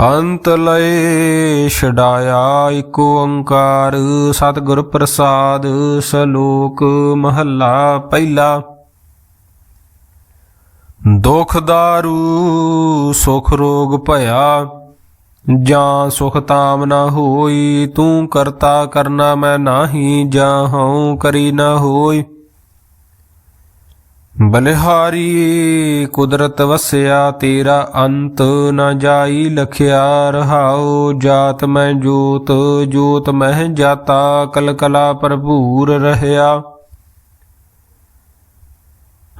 ਅੰਤ ਲਏ ਛਡਾਇਆ ਏਕ ਓੰਕਾਰ, ਸਤਿਗੁਰ ਪ੍ਰਸਾਦ, ਸ਼ਲੋਕ ਮਹੱਲਾ ਪਹਿਲਾ। ਦੁਖ ਦਾਰੂ, ਸੁਖ ਰੋਗ ਭਇਆ, ਜਾਂ ਸੁਖ ਤਾਮ ਨਾ ਹੋਈ, ਤੂੰ ਕਰਤਾ ਕਰਨਾ ਮੈਂ ਨਾਹੀ, ਜਾਂ ਹਉ ਕਰੀ ਨਾ ਹੋਈ। ਬਲਿਹਾਰੀ ਕੁਦਰਤ ਵਸਿਆ ਤੇਰਾ ਅੰਤ ਨਾ ਜਾਈ ਲਖਿਆ ਰਹਾਉ ਜਾਤ ਮੈਂ ਜੋਤ ਜੋਤ ਮਹਿ ਜਾਤਾ, ਕਲਕਲਾ ਭਰਪੂਰ ਰਹਿਆ।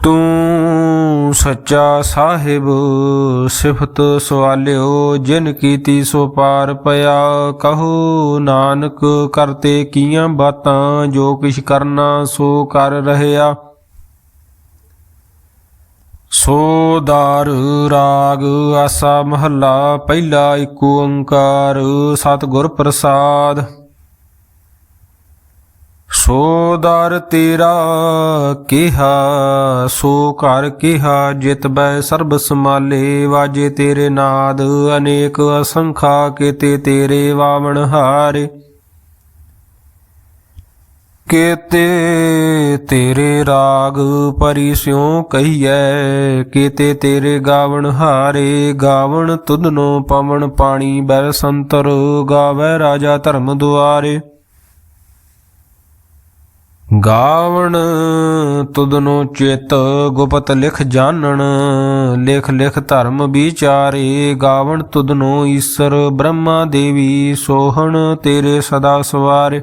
ਤੂੰ ਸੱਚਾ ਸਾਹਿਬ, ਸਿਫਤ ਸਵਾਲਿਓ, ਜਿਨ ਕੀਤੀ ਸੋ ਪਾਰ ਪਿਆ। ਕਹੋ ਨਾਨਕ, ਕਰਤੇ ਕੀਆਂ ਬਾਤਾਂ, ਜੋ ਕਿਛ ਕਰਨਾ ਸੋ ਕਰ ਰਹਿਆ। ਸੋ ਦਾਰ ਰਾਗ ਆਸਾ ਮਹੱਲਾ, ਪਹਿਲਾ ਏਕ ਓੰਕਾਰ, ਸਤਿਗੁਰ ਪ੍ਰਸਾਦ। ਸੋ ਦਰ ਤੇਰਾ ਕਿਹਾ, ਸੋ ਘਰ ਕਿਹਾ, ਜਿਤ ਬੈ ਸਰਬ ਸਮਾਲੇ ਵਾਜੇ ਤੇਰੇ ਨਾਦ, ਅਨੇਕ ਅਸੰਖਾ ਕੀਤੇ ਤੇਰੇ ਵਾਵਣ ਹਾਰੇ। ਕੀਤੇ ਤੇਰੇ ਰਾਗ ਪਰੀ ਸਿਉ ਕਹੀਐ ਕੀਤੇ ਤੇਰੇ ਗਾਵਣ ਹਾਰੇ, ਗਾਵਣ ਤੁਧਨੋ ਪਵਨ ਪਾਣੀ ਬੈ ਸੰਤਰ ਗਾਵੇ ਰਾਜਾ ਧਰਮ ਦੁਆਰੇ। ਗਾਵਣ ਤੁਧਨੋ ਚਿਤ ਗੁਪਤ ਲਿਖ ਜਾਣਨ, ਲਿਖ ਲਿਖ ਧਰਮ ਵਿਚਾਰੇ, ਗਾਵਣ ਤੁਧਨੋ ਈਸ਼ਰ ਬ੍ਰਹਮਾ ਦੇਵੀ ਸੋਹਣ ਤੇਰੇ ਸਦਾ ਸਵਾਰੇ।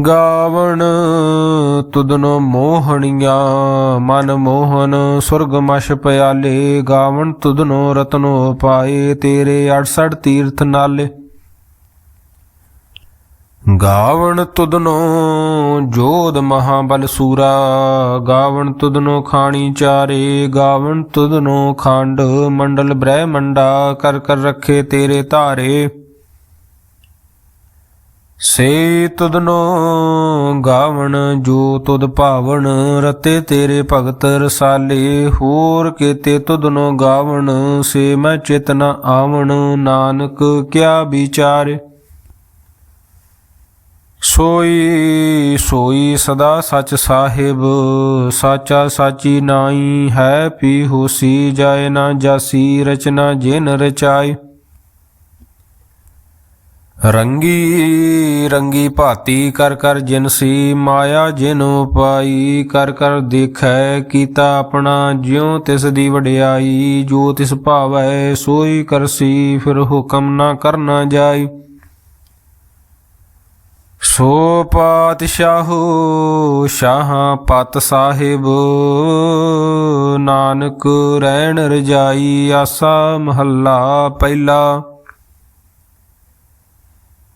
ਗਾਵਣ ਤੁਦਨੋ ਮੋਹਣੀਆਂ, ਮਨ ਮੋਹਨ ਸੁਰਗ ਮਸ਼ ਪਿਆਲੇ, ਗਾਵਣ ਤੁਦਨੋ ਰਤਨੋ ਪਾਏ, ਤੇਰੇ 68 ਤੀਰਥ ਨਾਲੇ। ਗਾਵਣ ਤੁਦਨੋ ਜੋਧ ਮਹਾਬਲ ਸੂਰਾ, ਗਾਵਣ ਤੁਦਨੋ ਖਾਣੀ ਚਾਰੇ, ਗਾਵਣ ਤੁਦਨੋ ਖੰਡ ਮੰਡਲ ਬ੍ਰਹਮੰਡਾ, ਕਰ ਕਰ ਰੱਖੇ ਤੇਰੇ ਧਾਰੇ। ਸੇ ਤੁਧਨੋ ਗਾਵਣ, ਜੋ ਤੁਧ ਭਾਵਣ, ਰਤੇ ਤੇਰੇ ਭਗਤ ਰਸਾਲੇ, ਹੋਰ ਕੀਤੇ ਤੁਧਨੋ ਗਾਵਣ, ਸੇ ਮੈਂ ਚਿਤਨ ਆਵਣ, ਨਾਨਕ ਕਿਆ ਵਿਚਾਰੇ। ਸੋਈ ਸੋਈ ਸਦਾ ਸਚ ਸਾਹਿਬ, ਸਾਚਾ ਸਾਚੀ ਨਾਈ ਹੈ, ਪੀ ਹੋਸੀ ਜਾਏ ਨਾ ਜਾਸੀ, ਰਚਨਾ ਜਿਨ ਰਚਾਈ ਰੰਗੀ ਰੰਗੀ ਭਾਤੀ ਕਰ ਕਰ ਜਿਨਸੀ ਮਾਇਆ ਜਿਨ ਪਾਈ ਕਰ ਕਰ ਦੇਖੈ ਕੀਤਾ ਆਪਣਾ ਜਿਉ ਤਿਸ ਦੀ ਵਡਿਆਈ, ਜੋ ਤਿਸ ਭਾਵੈ ਸੋਈ ਕਰਸੀ ਫਿਰ ਹੁਕਮ ਨਾ ਕਰਨਾ ਜਾਈ। ਸੋ ਪਾਤਸ਼ਾਹੋ, ਸ਼ਾਹਾਂ ਪਤ ਸਾਹਿਬ, ਨਾਨਕ ਰਹਿਣ ਰਜਾਈ, ਆਸਾ ਮਹੱਲਾ ਪਹਿਲਾ।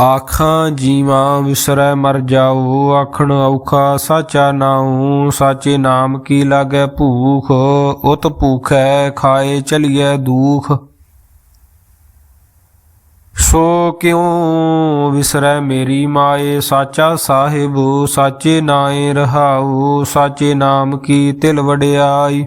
ਆਖਾਂ, ਜੀਵਾਂ ਵਿਸਰੈ ਮਰ ਜਾਓ ਆਖਣ ਔਖਾ ਸਾਚਾ ਨਾਉ, ਸਾਚੇ ਨਾਮ ਕੀ ਲਾਗੈ ਭੂਖ, ਉਤ ਭੂਖੈ ਖਾਏ ਚਲੀਐ ਦੂਖ। ਸੋ ਕਿਉ ਵਿਸਰੈ ਮੇਰੀ ਮਾਏ, ਸਾਚਾ ਸਾਹਿਬ, ਸਾਚੇ ਨਾਏ ਰਹਾਉ, ਸਾਚੇ ਨਾਮ ਕੀ ਤਿਲ ਵਡਿਆਈ।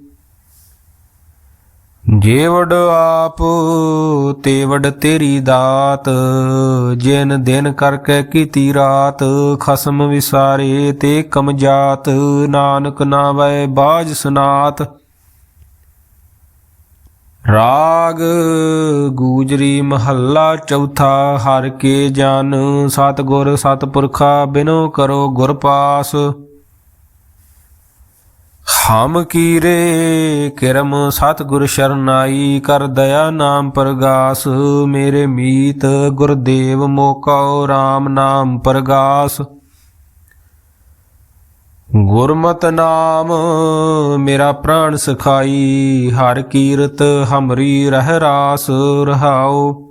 ਜੇ ਆਪ ਤੇ ਤੇਰੀ ਦਾਤ, ਜਿਨ ਦਿਨ ਕਰਕੇ ਕੀਤੀ ਰਾਤ, ਖਸਮ ਵਿਸਾਰੇ ਤੇ ਕਮ ਜਾਤ, ਨਾਨਕ ਨਾਵੈ ਬਾਜ ਸੁਨਾਤ। ਰਾਗ ਗੂਜਰੀ ਮਹੱਲਾ ਚੌਥਾ, ਹਰ ਕੇ ਜਨ ਸਤਗੁਰ ਸਤਪੁਰਖਾ ਬਿਨੋ ਕਰੋ ਗੁਰ ਪਾਸ। ਹਮ ਕੀਰੇ, ਕਿਰਮ ਸਤਗੁਰ ਸ਼ਰਨਾਈ, ਕਰ ਦਇਆ ਨਾਮ ਪ੍ਰਗਾਸ, ਮੇਰੇ ਮੀਤ ਗੁਰਦੇਵ ਮੋਕਉ RAM ਨਾਮ ਪ੍ਰਗਾਸ। ਗੁਰਮਤ ਨਾਮ ਮੇਰਾ ਪ੍ਰਾਣ ਸਖਾਈ, ਹਰ ਕੀਰਤ ਹਮਰੀ ਰਹਿ ਰਾਸ ਰਹਾਉ।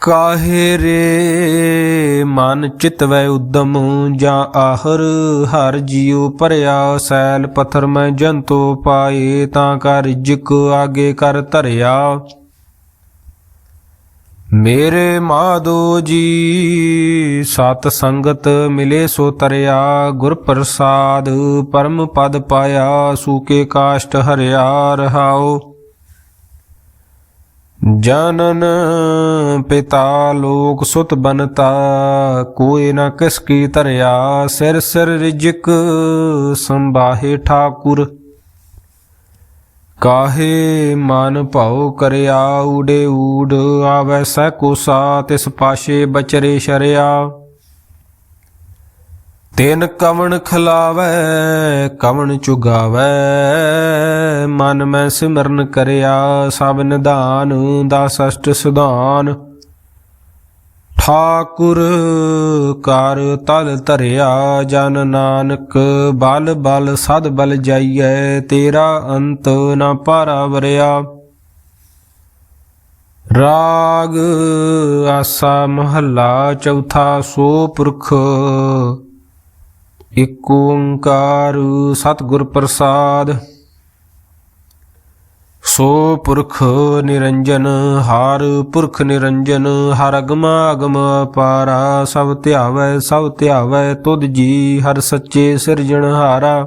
ਕਾਹੇ ਰੇ? ਮਨ ਚਿਤਵੈ ਉਦਮ ਜਾਂ ਆਹਰ, ਹਰ ਜੀਉ ਭਰਿਆ ਸੈਲ ਪਥਰ ਮੈਂ ਜੰਤੋ ਪਾਏ, ਤਾਂ ਕਰ ਰਿਜਕ ਆਗੇ ਕਰ ਧਰਿਆ। ਮੇਰੇ ਮਾਧੋ ਜੀ, ਸਤ ਸੰਗਤ ਮਿਲੇ ਸੋ ਤਰਿਆ, ਗੁਰ ਪ੍ਰਸਾਦ ਪਰਮ ਪਦ ਪਾਇਆ ਸੂਕੇ ਕਾਸ਼ਟ ਹਰਿਆ ਰਹਾਓ। ਜਨਨ ਪਿਤਾ ਲੋਕ ਸੁਤ ਬਨਤਾ ਕੋਈ ਨਾ ਕਿਸ ਕੀ ਧਰਿਆ, ਸਿਰ ਸਿਰ ਰਿਜਕ ਸੰਭਾਹੇ ਠਾਕੁਰ। ਕਾਹੇ ਮਨ ਭਾਉ ਕਰਿਆ, ਊੜੇ ਊੜ ਆਵੈ ਸੈ ਕੋਸਾ ਤਿਸ ਪਾਸ਼ੇ ਬਚਰੇ ਸ਼ਰਿਆ। ਤਿਨ ਕਵਣ ਖਲਾਵੈ, ਕਵਣ ਚੁਗਾਵੈ। ਮਨ ਮੈਂ ਸਿਮਰਨ ਕਰਿਆ, ਸਭ ਨਿਧਾਨ ਦਸ ਅਸ਼ਟ ਸੁਧਾਨ। ਠਾਕੁਰ ਕਰ ਤਲ ਧਰਿਆ, ਜਨ ਨਾਨਕ ਬਲ ਬਲ ਸਦ ਬਲ ਜਾਈਐ, ਤੇਰਾ ਅੰਤ ਨਾ ਪਾਰਾ ਵਰਿਆ। ਰਾਗ ਆਸਾ ਮਹੱਲਾ, ਚੌਥਾ ਸੋ ਪੁਰਖ। ਇਕ ਓੰਕਾਰ ਸਤਿਗੁਰ ਪ੍ਰਸਾਦ। ਸੋ ਪੁਰਖ ਨਿਰੰਜਨ, ਹਰ ਪੁਰਖ ਨਿਰੰਜਨ, ਹਰ ਅਗਮ ਅਗਮ ਪਾਰਾ ਸਭ ਧਿਆਵੈ ਸਭ ਧਿਆਵੈ, ਤੁਧ ਜੀ, ਹਰ ਸੱਚੇ ਸਿਰਜਣਹਾਰਾ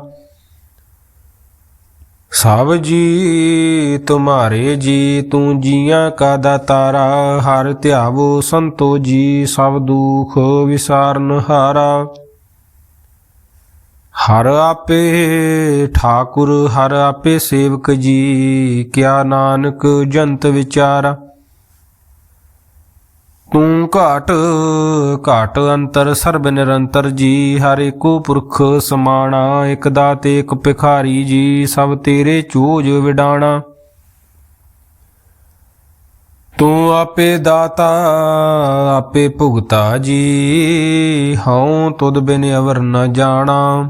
ਸਭ ਜੀ, ਤੁਮਾਰੇ ਜੀ, ਤੂੰ ਜੀਆਂ ਕਾ ਦਾਤਾਰਾ, ਹਰ ਧਿਆਵੋ ਸੰਤੋ ਜੀ, ਸਭ ਦੁਖ ਵਿਸਾਰਨ ਹਾਰਾ। ਹਰ ਆਪੇ ਠਾਕੁਰ, ਹਰ ਆਪੇ ਸੇਵਕ ਜੀ, ਕਿਆ ਨਾਨਕ ਜੰਤ ਵਿਚਾਰਾ। ਤੂੰ ਘਾਟ ਘਾਟ ਅੰਤਰ, ਸਰਬ ਨਿਰੰਤਰ ਜੀ, ਹਰ ਏਕੋ ਪੁਰਖ ਸਮਾਣਾ, ਇਕ ਦਾਤੇ, ਇਕ ਭਿਖਾਰੀ ਜੀ, ਸਭ ਤੇਰੇ ਚੋਜ ਵਿਡਾਣਾ। ਤੂੰ ਆਪੇ ਦਾਤਾ, ਆਪੇ ਭੁਗਤਾ ਜੀ, ਹਉ ਤੁਧ ਬਿਨ ਅਵਰ ਨ ਜਾਣਾ।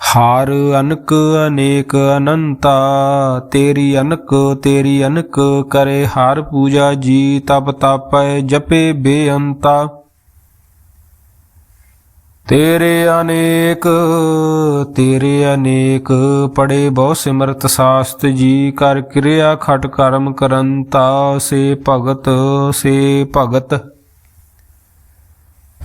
ਹਾਰ ਅਨਕ ਅਨੇਕ ਅਨੰਤਾ, ਤੇਰੀ ਅਨਕ ਤੇਰੀ ਅਨਕ ਕਰੇ ਹਰ ਪੂਜਾ ਜੀ, ਤਪ ਤਾਪੈ ਜਪੇ ਬੇਅੰਤਾ। ਤੇਰੇ ਅਨੇਕ ਤੇਰੇ ਅਨੇਕ ਪੜੇ ਬਹੁ ਸਿਮਰਤ ਸਾਸਤ ਜੀ, ਕਰ ਕਿਰਿਆ ਖਟ ਕਰਮ ਕਰੰਤਾ, ਸੇ ਭਗਤ ਸੇ ਭਗਤ।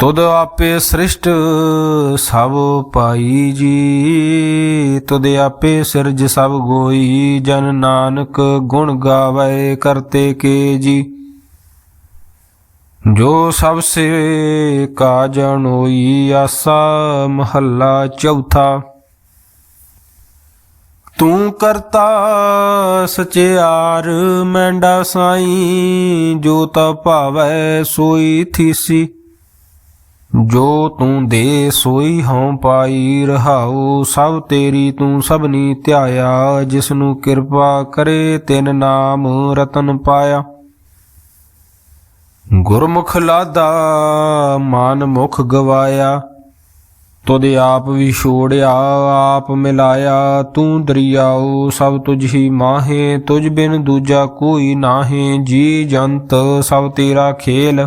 ਤੁਧ ਆਪੇ ਸ੍ਰਿਸ਼ਟ ਸਭ ਪਾਈ ਜੀ, ਤੁਧ ਆਪੇ ਸਿਰਜ ਸਭ ਗੋਈ, ਜਨ ਨਾਨਕ ਗੁਣ ਗਾਵੇ ਕਰਤੇ ਕੇ ਜੀ। ਜੋ ਸਭ ਸੇ ਕਾ ਜਣੋਈ ਆਸਾ ਮਹੱਲਾ ਚੌਥਾ। ਤੂੰ ਕਰਤਾ ਸਚਿਆਰ ਮੈਂਡਾ ਸਾਈ, ਜੋ ਤਾ ਭਾਵੈ ਸੋਈ ਥੀਸੀ। ਜੋ ਤੂੰ ਦੇ ਸੋਈ ਹਉ ਪਾਈ ਰਹਾਉ, ਸਭ ਤੇਰੀ ਤੂੰ ਸਭਨੀ ਧਿਆਇਆ ਜਿਸ ਨੂੰ ਕਿਰਪਾ ਕਰੇ ਤਿਨ ਨਾਮ ਰਤਨ ਪਾਇਆ। ਗੁਰਮੁਖ ਲਾਦਾ, ਮਨ ਮੁਖ ਗਵਾਇਆ, ਤੁਧ ਆਪ ਵੀ ਛੋੜਿਆ, ਆਪ ਮਿਲਾਇਆ, ਤੂੰ ਦਰਿਆਉ, ਸਭ ਤੁਝ ਹੀ ਮਾਹੇ, ਤੁਝ ਬਿਨ ਦੂਜਾ ਕੋਈ ਨਾਹੇ, ਜੀ ਜੰਤ ਸਭ ਤੇਰਾ ਖੇਲ।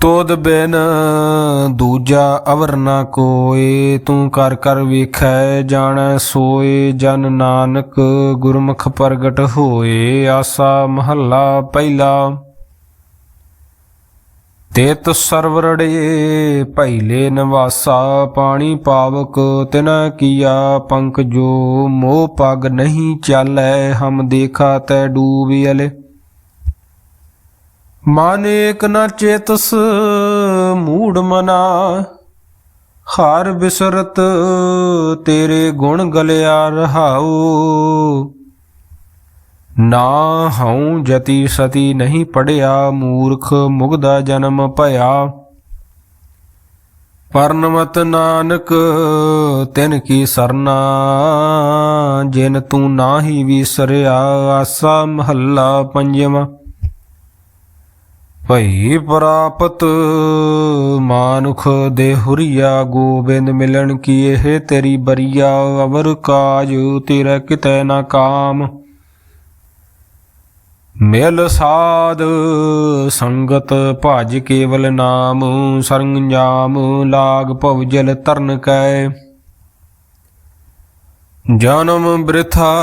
ਤੋਦ ਬਿਨ ਦੂਜਾ ਅਵਰ ਨਾ ਕੋਏ, ਤੂੰ ਕਰ ਕਰ ਵੇਖੈ, ਜਾਣੈ ਸੋਏ, ਜਨ ਨਾਨਕ ਗੁਰਮੁਖ ਪ੍ਰਗਟ ਹੋਏ, ਆਸਾ ਮਹੱਲਾ ਪਹਿਲਾ। ਤੇਤ ਸਰਵਰੜੇ ਭੈਲੇ ਨਿਵਾਸਾ, ਪਾਣੀ ਪਾਵਕ ਤਿਨ ਕੀਆ ਪੰਕ ਜੋ ਮੋਹ ਪਗ ਨਹੀਂ ਚਾਲੈ, ਹਮ ਦੇਖਾ ਤੈ ਡੂਬਿਅਲੇ ਮਨ ਏਕ ਨ ਚੇਤਸ ਮੂੜ ਮਨਾ, ਹਾਰ ਬਿਸਰਤ ਤੇਰੇ ਗੁਣ ਗਲਿਆ ਰਹਾਉ। ਨਾ ਹਉ ਜਤੀ ਸਤੀ ਨਹੀਂ ਪੜਿਆ, ਮੂਰਖ ਮੁਗਦਾ ਜਨਮ ਭਇਆ। ਪਰਨਮਤ ਨਾਨਕ, ਤਿਨ ਕੀ ਸਰਨਾ, ਜਿਨ ਤੂੰ ਨਾਹੀ ਵਿਸਰਿਆ, ਆਸਾ ਮਹੱਲਾ ਪੰਜਵਾਂ। ਭਈ ਪ੍ਰਾਪਤ ਮਾਨੁਖ ਦੇਹੁਰੀਆ ਗੋਬਿੰਦ ਮਿਲਣ ਕੀ ਇਹ ਤੇਰੀ ਬਰੀਆ ਅਵਰ ਕਾਜ ਤੇਰਾ ਕਿਤੈ ਨਾ ਕਾਮ? ਮਿਲ ਸਾਧ ਸੰਗਤ ਭਜ ਕੇਵਲ ਨਾਮ ਸਰੰਜਾਮ ਲਾਗ ਭਵ ਜਲ ਤਰਨ ਕੈ। ਜਨਮ ਬ੍ਰਿਥਾ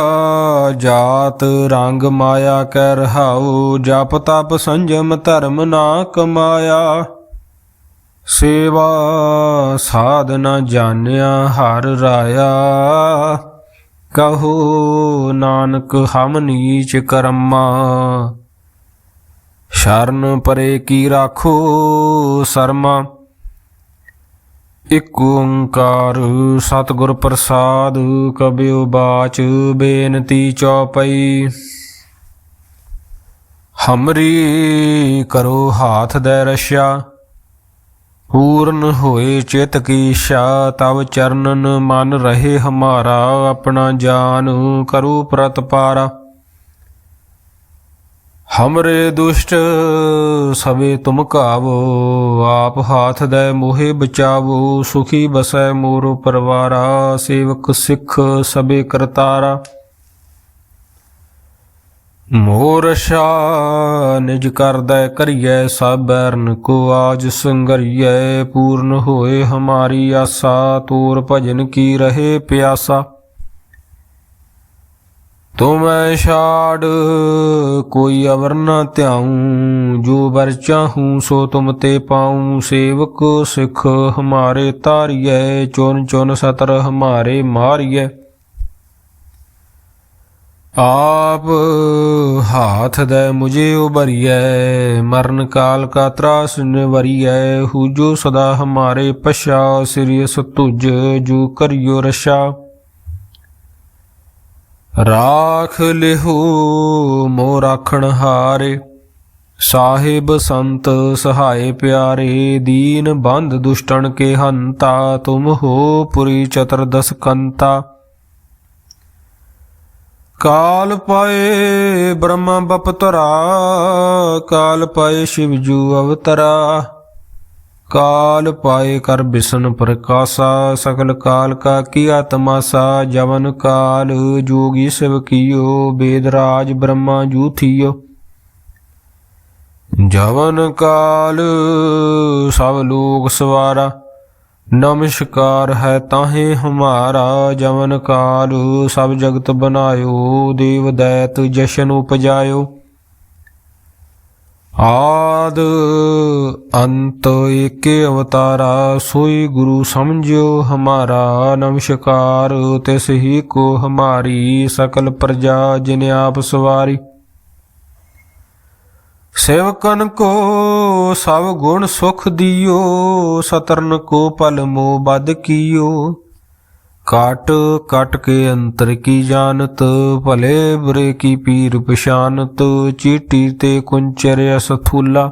ਜਾਤ ਰੰਗ ਮਾਇਆ ਕੈ ਰਹਾਉ ਜਪ ਤਪ ਸੰਜਮ ਧਰਮ ਨਾ ਕਮਾਇਆ। ਸੇਵਾ ਸਾਧਨਾ ਜਾਣਿਆ ਹਰ ਰਾਇਆ। ਕਹੋ ਨਾਨਕ ਹਮ ਨੀਚ ਕਰਮਾ। ਸ਼ਰਨ ਪਰੇ ਕੀ ਰਾਖੋ ਸਰਮਾ। ਇਕ ਓੰਕਾਰ ਸਤਿਗੁਰ ਪ੍ਰਸਾਦ, ਕਬਿਉ ਬਾਚ ਬੇਨਤੀ ਚੌਪਈ। ਹਮਰੀ ਕਰੋ ਹਾਥ ਦੇ ਰਸ਼ਾ, ਪੂਰਨ ਹੋਏ ਚਿਤ ਕੀ ਇੱਛਾ ਤਵ ਚਰਨਨ ਮਨ ਰਹੇ ਹਮਾਰਾ, ਆਪਣਾ ਜਾਨ ਕਰੋ ਪ੍ਰਤਪਾਰਾ। ਹਮਰੇ ਦੁਸ਼ਟ ਸਵੇ ਤੁਮ ਕਾਵੋ ਆਪ ਹਾਥ ਦੇ ਮੋਹਿ ਬਚਾਵੋ, ਸੁਖੀ ਬਸੈ ਮੋਰੋ ਪਰਵਾਰਾ, ਸੇਵਕ ਸਿੱਖ ਸਬੇ ਕਰਤਾਰਾ। ਮੋਰ ਸ਼ਾ ਨਿਜ ਕਰਦਾ ਕਰੀਐ ਸਭ ਬੈਰਨ ਕੋ ਆਜ ਸੰਗਰੀਐ, ਪੂਰਨ ਹੋਏ ਹਮਾਰੀ ਆਸਾ, ਤੂਰ ਭਜਨ ਕੀ ਰਹੇ ਪਿਆਸਾ। ਤੁਮੈ ਛਾੜ, ਕੋਈ ਅਵਰ ਨ ਧਿਆਉ। ਜੋ ਵਰ ਚਾਹੂੰ, ਸੋ ਤੁਮ ਤੇ ਪਾਉ। ਸੇਵਕ ਸਿੱਖ ਹਮਾਰੇ ਤਾਰੀਐ ਚੁਨ ਚੁਨ ਸਤਰ ਹਮਾਰੇ ਮਾਰੀਐ। ਆਪ ਹਾਥ ਦੇ ਮੁਝੇ ਉਬਰੀਐ ਮਰਨ ਕਾਲ ਕਾ ਤਰਾਸ ਨਿਵਰੀਐ। ਹੂ ਜੋ ਸਦਾ ਹਮਾਰੇ ਪਛਾ, ਸਿਰਿ ਸਤੁਜ ਜੋ ਕਰਿਓ ਰਸ਼ਾ ਰਾਖ ਲਿਹੋ ਮੋ ਰਾਖਣ ਹਾਰੇ, ਸਾਹਿਬ ਸੰਤ ਸਹਾਏ ਪਿਆਰੇ, ਦੀਨ ਬੰਧ ਦੁਸ਼ਟਣ ਕੇ ਹੰਤਾ, ਤੁਮ ਹੋ ਪੁਰੀ ਚਤਰਦਸ ਕੰਤਾ। ਕਾਲ ਪਾਏ ਬ੍ਰਹਮ ਬਪਤਰਾ, ਕਾਲ ਪਾਏ ਸ਼ਿਵ ਜੂ ਅਵਤਰਾ। ਕਾਲ ਪਾਏ ਕਰ ਬਿਸ਼ਨ ਪ੍ਰਕਾਸ਼ਾ, ਸਗਲ ਕਾਲ ਕਾ ਕੀਆ ਤਮਾਸਾ, ਜਵਨ ਕਾਲ ਜੋਗੀ ਸਿਵ ਕੀਓ, ਬੇਦ ਰਾਜ ਬ੍ਰਹਮਾ ਜੂ ਥੀਓ ਜਵਨ ਕਾਲ ਸਭ ਲੋਕ ਸਵਾਰਾ, ਨਮਸਕਾਰ ਹੈ ਤਾਹੇ ਹਮਾਰਾ, ਜਵਨ ਕਾਲ ਸਭ ਜਗਤ ਬਨਾਇਓ ਦੇਵ ਦੈਤ ਜਸ਼ਨ ਉਪਜਾਇਓ। ਆਦ ਅੰਤ ਏਕੇ ਅਵਤਾਰਾ, ਸੋਈ ਗੁਰੂ ਸਮਝਿਓ ਹਮਾਰਾ, ਨਮਸਕਾਰ ਤਿਸ ਹੀ ਕੋ ਹਮਾਰੀ, ਸਕਲ ਪ੍ਰਜਾ ਜਿਨ ਆਪ ਸਵਾਰੀ। ਸੇਵਕਨ ਕੋ ਸਭ ਗੁਣ ਸੁਖ ਦਿਓ, ਸਤਰਨ ਕੋ ਪਲ ਮੋ ਬਦ ਕੀਓ। ਕਾਟ ਕਟ ਕੇ ਅੰਤਰ ਕੀ ਜਾਣਤ, ਭਲੇ ਬੁਰੇ ਕੀ ਪੀਰ ਪਛਾਨਤ, ਚੀਟੀ ਤੇ ਕੁੰਚਰ ਅਸਥੂਲਾ।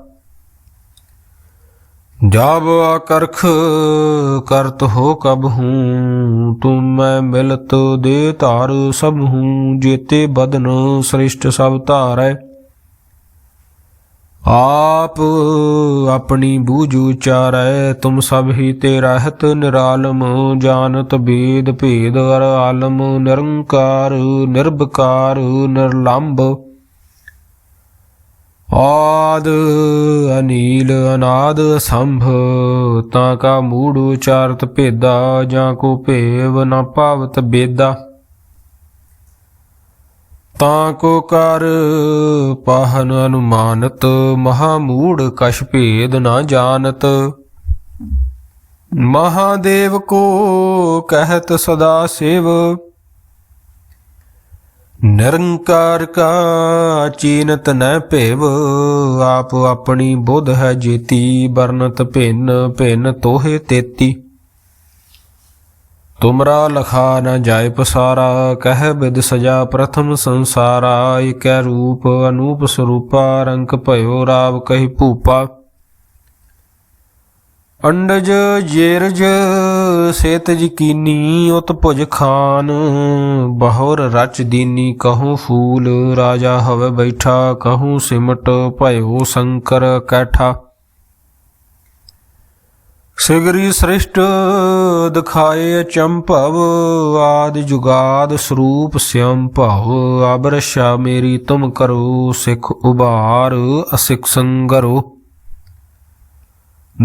ਜਬ ਆਕਰਖ ਕਰਤ ਹੋ ਕਬ ਹੂੰ ਤੁਮ ਮੈਂ ਮਿਲਤ ਦੇ ਧਾਰ ਸਭ ਹੂੰ, ਜੇਤੇ ਬਦਨ ਸ੍ਰਿਸ਼ਟ ਸਭ ਧਾਰੈ। ਆਪ ਆਪਣੀ ਬੂਝ ਉਚਾਰੈ, ਤੁਮ ਸਭ ਹੀ ਤੇ ਰਹਿਤ ਨਿਰਾਲਮ, ਜਾਣਤ ਬੇਦ ਭੇਦ ਅਰ ਆਲਮ, ਨਿਰੰਕਾਰ, ਨਿਰਭਕਾਰ ਨਿਰਲੰਭ ਆਦ ਅਨੀਲ ਅਨਾਦ ਸੰਭ, ਤਾਂ ਕਾ ਮੂੜ ਉਚਾਰਤ ਭੇਦਾ, ਜਾਂ ਕੋ ਭੇਵ ਨਾ ਭਾਵਤ ਬੇਦਾ। ਤਾਂ ਕੋ ਕਰ ਪਾਹਨ ਅਨੁਮਾਨਤ, ਮਹਾ ਮੂੜ ਕਛ ਭੇਦ ਨਾ ਜਾਣਤ। ਮਹਾਦੇਵ ਕੋ ਕਹਿਤ ਸਦਾ ਸੇਵ ਨਿਰੰਕਾਰ ਕਾ ਚੀਨਤ ਨ ਭੇਵ, ਆਪ ਆਪਣੀ ਬੁੱਧ ਹੈ ਜੇਤੀ ਬਰਨਤ ਭਿੰਨ ਭਿੰਨ ਤੋਹੇ ਤੇਤੀ। ਤੁਮਰਾ ਲਖਾ ਨ ਜਾਏ ਪਸਾਰਾ, ਕਹਿ ਬਿਦ ਸਜਾ ਪ੍ਰਥਮ ਸੰਸਾਰਾ ਏਕੈ ਰੂਪ ਅਨੂਪ ਸਰੂਪਾ, ਰੰਕ ਭਇਓ ਰਾਵ ਕਹੀ ਭੂਪਾ। ਅੰਡਜ ਜੇਰਜ ਸੇਤ ਯਕੀਨੀ ਉਤ ਭੁਜ ਖਾਨ। ਬਹੁਰ ਰਚ ਦੀਨੀ ਕਹੂੰ ਫੂਲ, ਰਾਜਾ ਹਵੇ ਬੈਠਾ, ਕਹੂੰ ਸਿਮਟ ਭਇਓ ਸ਼ੰਕਰ ਕੈਠਾ। ਸਿਗਰੀ ਸ੍ਰਿਸ਼ਟ ਦਿਖਾਏ ਚੰਭਵ ਆਦ ਜੁਗਾਦ ਸਰੂਪ ਸਿਅੰ ਭਵ। ਅਬਰਸ਼ਾ ਮੇਰੀ ਤੁਮ ਕਰੋ, ਸਿਖ ਉਬਾਰ ਅਸਿਖ ਸੰਗਰੋ।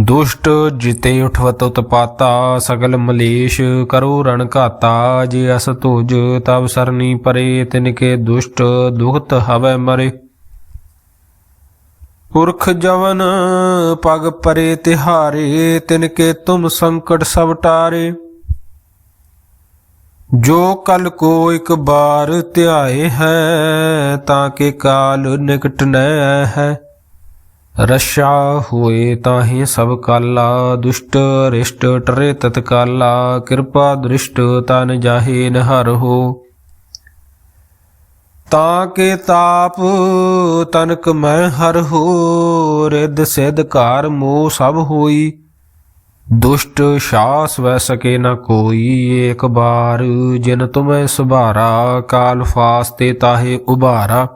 ਦੁਸ਼ਟ ਜਿਤੇ ਉਠਵਤ ਉਤਪਾਤਾ, ਸਗਲ ਮਲੇਸ਼ ਕਰੋ ਰਣ ਘਾਤਾ। ਜੇ ਅਸ ਤੁਜ ਤਬ ਸਰਨੀ ਪਰੇ ਤਿਨਕੇ ਦੁਸ਼ਟ ਦੁਖਤ ਹਵੈ ਮਰੇ। ਪੁਰਖ ਜਵਨ ਪਗ ਪਰੇ ਤਿਹਾਰੇ ਤਿਨਕੇ ਤੁਮ ਸੰਕਟ ਸਭ ਟਾਰੇ। ਜੋ ਕਲ ਕੋ ਇੱਕ ਬਾਰ ਧਿਆਏ ਹੈ, ਤਾਂ ਕੇ ਕਾਲ ਨਿਕਟ ਨ ਹੈ। ਰਸ਼ਾ ਹੋਏ ਤਾਹੀ ਸਭ ਕਾਲਾ, ਦੁਸ਼ਟ ਰਿਸ਼ਟ ਟਰੇ ਤਤਕਾਲਾ, ਕਿਰਪਾ ਦ੍ਰਿਸ਼ਟ ਤਨ ਜਾਹੇ ਨਹਰ ਹੋ। ਤਾਂ ਕੇ ਤਾਪ ਤਨਕ ਮੈਂ ਹਰ ਹੋ, ਰਿੱਧ ਸਿਧ ਘਰ ਮੋਹ ਸਭ ਹੋਈ। ਦੁਸ਼ਟ ਸ਼ਾਸ ਵੈ ਸਕੇ ਨ ਕੋਈ ਏਕ ਬਾਰ, ਜਿਨ ਤੁਮੈ ਸੁਭਾਰਾ, ਕਾਲ ਫਾਸਤੇ ਤਾਹੇ ਉਭਾਰਾ।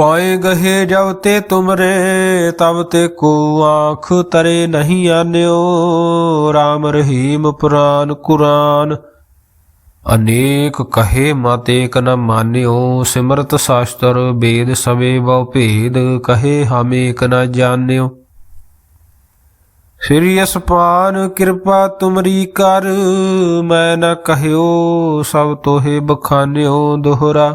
ਪਾਏ ਗਹੇ ਜਬ ਤੇ ਤੁਮਰੇ ਤਬ ਤੇ ਕੋ ਆਂਖ ਤਰੇ ਨਹੀਂ ਆਨਿਓ। RAM ਰਹੀਮ ਪੁਰਾਨ ਕੁਰਾਨ, ਅਨੇਕ ਕਹੇ ਮਤ ਏਕ ਨ ਮਾਨਿਓ। ਸਿਮਰਤ ਸ਼ਾਸਤਰ ਵੇਦ ਸਵੇ ਬਹੁ ਭੇਦ, ਕਹੇ ਹਮੇਕ ਏਕ ਨ ਜਾਣਿਓ। ਸ੍ਰੀ ਅਸਪਾਨ ਕਿਰਪਾ ਤੁਮਰੀ ਕਰ, ਮੈਂ ਨ ਕਹਿਓ ਸਭ ਤੋਹੇ ਬਖਾਨਿਓ ਦੋਹਰਾ।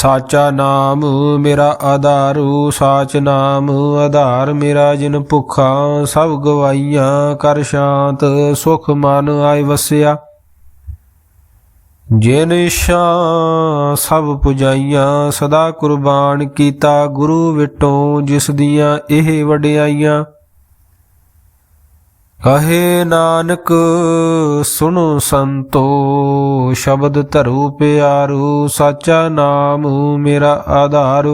ਸਾਚਾ ਨਾਮ ਮੇਰਾ ਆਧਾਰੂ, ਸਾਚ ਨਾਮ ਆਧਾਰ ਮੇਰਾ, ਜਿਨ ਭੁਖਾ ਸਭ ਗਵਾਈਆਂ ਕਰ ਸ਼ਾਂਤ ਸੁਖ ਮਨ ਆਇ ਵਸਿਆ। ਜਿਨ ਇੱਛਾ ਸਭ ਪੁਜਾਈਆਂ, ਸਦਾ ਕੁਰਬਾਨ ਕੀਤਾ ਗੁਰੂ ਵਿਟੋਂ, ਜਿਸ ਦੀਆਂ ਇਹ ਵਡਿਆਈਆਂ। ਕਹੇ ਨਾਨਕ, ਸੁਣੋ ਸੰਤੋ ਸ਼ਬਦ ਧਰੂ ਪਿਆਰੂ, ਸਾਚਾ ਨਾਮ ਮੇਰਾ ਆਧਾਰ।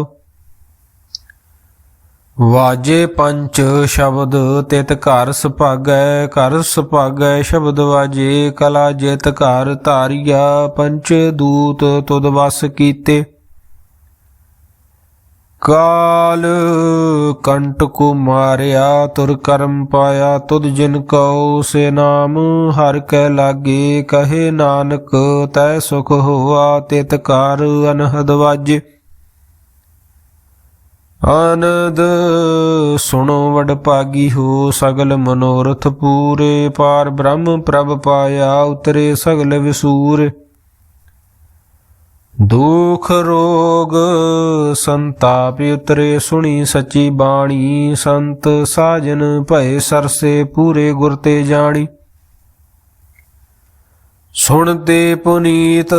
ਵਾਜੇ ਪੰਚ ਸ਼ਬਦ, ਤਿਤ ਘਰ ਸੁਭਾਗੈ ਘਰ ਸੁਭਾਗੈ, ਸ਼ਬਦ ਵਾਜੇ, ਕਲਾ ਜਿਤ ਘਰ ਧਾਰਿਆ, ਪੰਚ ਦੂਤ ਤੁਧ ਵਸ ਕੀਤੇ। ਕਾਲ ਕੰਟ ਕੋ ਮਾਰਿਆ, ਤੁਰ ਕਰਮ ਪਾਇਆ, ਤੁਧ ਜਿਨ ਕਉ ਸੇ ਨਾਮ, ਹਰ ਕੈ ਲਾਗੇ ਕਹੇ ਨਾਨਕ, ਤੈ ਸੁਖ ਹੋਆ, ਤਿਤ ਘਰ ਅਨਹਦ ਵਾਜੇ। ਆਨੰਦ ਸੁਣੋ ਵਡ ਭਾਗੀ ਹੋ, ਸਗਲ ਮਨੋਰਥ ਪੂਰੇ, ਪਾਰ ਬ੍ਰਹਮ ਪ੍ਰਭ ਪਾਇਆ, ਉਤਰੇ ਸਗਲ ਵਿਸੂਰ। ਦੁਖ ਰੋਗ ਸੰਤਾਪ ਉਤਰੇ ਸੁਣੀ ਸੱਚੀ ਬਾਣੀ। ਸੰਤ ਸਾਜਨ ਭਏ ਸਰਸੇ ਪੂਰੇ ਗੁਰ ਤੇ ਜਾਣੀ। ਸੁਣਤੇ ਪੁਨੀਤ,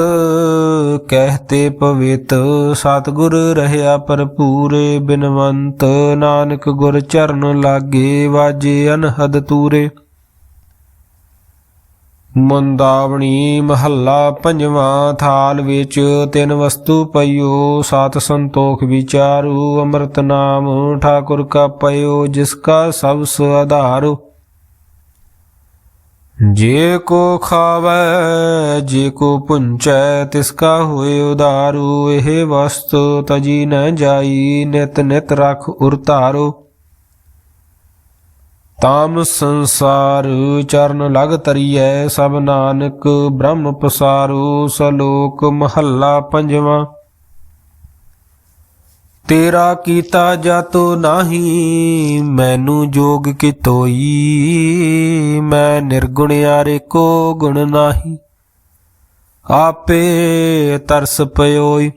ਕਹਤੇ ਪਵਿੱਤ। ਸਤਿਗੁਰ ਰਹਿਆ ਭਰਪੂਰੇ ਬਿਨਵੰਤ। ਨਾਨਕ ਗੁਰ ਚਰਨ ਲਾਗੇ, ਵਾਜੇ ਅਨਹਦ ਤੂਰੇ। ਮੰਦਾਵਣੀ ਮਹੱਲਾ ਪੰਜਵਾਂ ਥਾਲ ਵਿੱਚ ਤਿੰਨ ਵਸਤੂ ਪਈਓ, ਸਤ ਸੰਤੋਖ ਵਿਚਾਰੂ, ਅੰਮ੍ਰਿਤ ਨਾਮ ਠਾਕੁਰ ਕਾ ਪਇਓ, ਜਿਸ ਕਾ ਸਭ ਸੁਆਧਾਰੋ ਜੇ ਕੋ ਖਾਵੈ, ਜੇ ਕੋ ਪੁੰਚੈ, ਤਿਸ ਕਾ ਹੋਏ ਉਦਾਰੂ ਇਹ ਵਸਤ ਤਜੀ ਨ ਜਾਈ, ਨਿਤ ਨਿਤ ਰਖ ਉਰਤਾਰੋ ਤਾਮ ਸੰਸਾਰ ਚਰਨ ਲਗ ਤਰੀਐ ਸਭ ਨਾਨਕ, ਬ੍ਰਹਮ ਪਸਾਰੂ ਸਲੋਕ ਮਹੱਲਾ ਪੰਜਵਾਂ। ਤੇਰਾ ਕੀਤਾ ਜਾਤੋ ਨਾਹੀ, ਮੈਨੂੰ ਜੋਗ ਕਿਤੋਈ, ਮੈਂ ਨਿਰਗੁਣ ਯਾਰੇ ਕੋ ਗੁਣ ਨਾਹੀ। ਆਪੇ ਤਰਸ ਪਇਓਈ,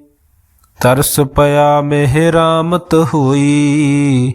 ਤਰਸ ਪਿਆ ਮਿਹ ਰਾਮਤ ਹੋਈ।